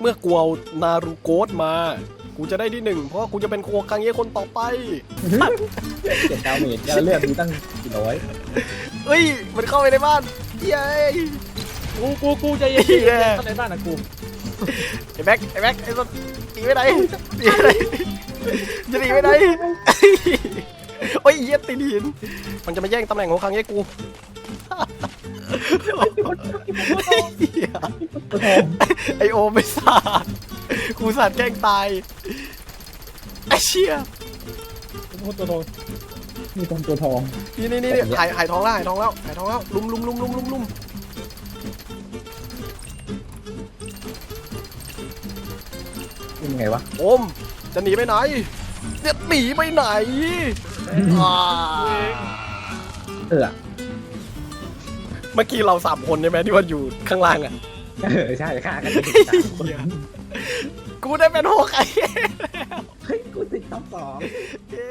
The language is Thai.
เมื่อกูเอานารูโกสมา กูจะได้ที่หนึ่งเพราะว่ากูจะเป็นโคคังเย่คนต่อไป เจ็ดดาวเมจแล้วเลือดมีตั้งกี่ร้อยเฮ้ย มันเข้าไปในบ้านเย้กูกูกูใจเย็นเหี้ยเข้าในบ้านนะกูไอ้แบ็คไอ้แบ็คไอ้สัสหนีไปไหนหนีไปไหนจะหนีไปไหนโอ้ยเหี้ยติดหิน มันจะมาแย่งตำแหน่งโคคังเย่กูเหี้ยตัวทอง ไอโอไม่สาดกูสาดแกล้งตายไอเชี่ยพูดตัวทองมีตรงตัวทองนี่นี่นี่หายหายทองแล้วหายทองแล้วหายทองแล้วลุมลุมลุมลุมลุมลุมยังไงวะโอมจะหนีไปไหนจะหนีไปไหนอ่าเออ มื่อกี้เราสามคนใช่ไหมที่ว่าอยู่ข้างล่างอะ เออใช่ฆ่ากันเป็นสามคนกูได้เป็นโฮไคเฮ้ยกูติดท็อปสอง เย้